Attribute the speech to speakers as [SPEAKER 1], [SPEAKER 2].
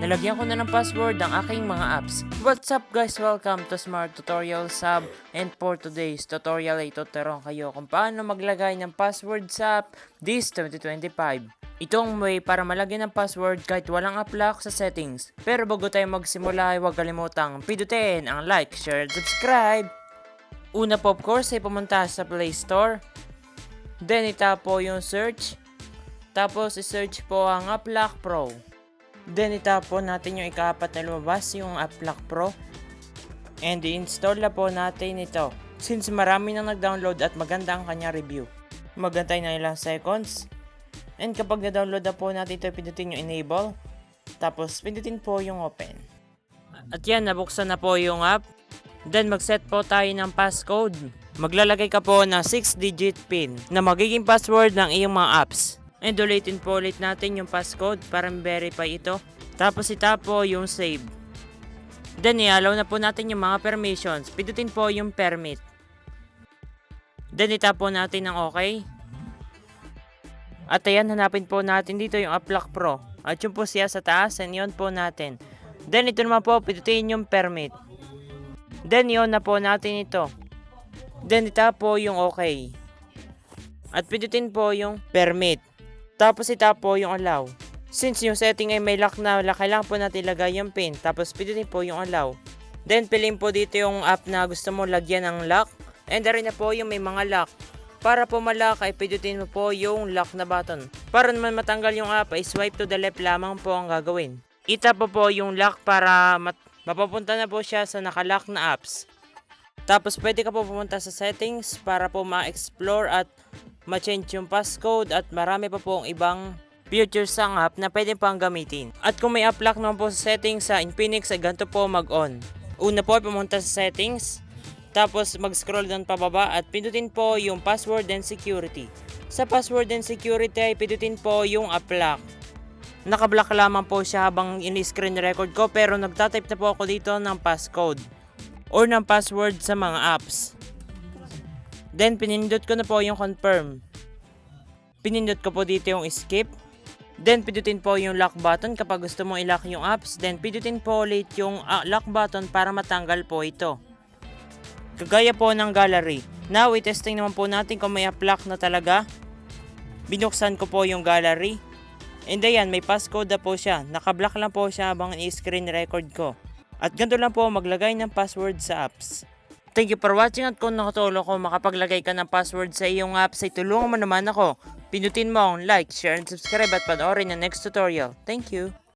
[SPEAKER 1] Nalagyan ko na ng password ang aking mga apps. What's up guys? Welcome to Smart Tutorial Sub and for today's tutorial ay tuturuan kayo kung paano maglagay ng password sa app this 2025. Itong way para malagyan ng password kahit walang app lock sa settings. Pero bago tayo magsimula ay huwag kalimutang pindutin ang like, share, and subscribe. Una po of course ay pumunta sa Play Store. Then itap po yung search. Tapos i-search po ang Applock Pro. Then itap po natin yung ikaapat na lumabas yung Applock Pro. And i-install na po natin ito. Since marami nang nag-download at maganda ang kanya review. Magantay na ilang seconds. And kapag na-download na po natin ito, pindutin yung enable. Tapos pindutin po yung open. At yan, nabuksan na po yung app. Then mag-set po tayo ng passcode. Maglalagay ka po ng 6-digit pin na magiging password ng iyong mga apps. And ulitin po ulit natin yung passcode para verify ito. Tapos itap po yung save. Then i-allow na po natin yung mga permissions. Pindutin po yung permit. Then itap po natin ng okay. At ayan, hanapin po natin dito yung Applock Pro. At yun po siya sa taas and yun po natin. Then ito naman po, pindutin yung permit. Then yun na po natin ito. Then itap po yung okay. At pindutin po yung permit. Tapos itap po yung allow. Since yung setting ay may lock na, wala, kailangan po natin ilagay yung pin. Tapos pindutin po yung allow. Then piliin po dito yung app na gusto mo lagyan ng lock. And rin na po yung may mga lock. Para po malak ay pindutin mo po yung lock na button. Para naman matanggal yung app ay swipe to the left lamang po ang gagawin. Itap po po yung lock para mat- mapapunta na po siya sa nakalock na apps. Tapos pwede ka po pumunta sa settings para po ma-explore at ma-change yung passcode at marami pa pong ibang features ang app na pwede pang gamitin. At kung may app lock naman po sa settings sa Infinix ay ganito po mag-on. Una po ay pumunta sa settings, tapos mag-scroll down pababa at pindutin po yung password and security. Sa password and security ay pindutin po yung app lock. Nakablock lamang po siya habang in-screen record ko pero nagtatype na po ako dito ng passcode or ng password sa mga apps. Then pinindot ko na po yung confirm. Pinindot ko po dito yung skip. Then pindutin po yung lock button kapag gusto mong i-lock yung apps. Then pindutin po ulit yung ah, lock button para matanggal po ito. Kagaya po ng gallery. Now, i-testing naman po natin kung may app-lock na talaga. Binuksan ko po yung gallery. And ayan, may passcode na po siya. Nakablock lang po siya habang i-screen record ko. At ganito lang po maglagay ng password sa apps. Thank you for watching at kung nakatulong ko makapaglagay ka ng password sa iyong apps ay tulungan mo naman ako. Pinutin mo ang like, share, and subscribe at panoorin ang next tutorial. Thank you!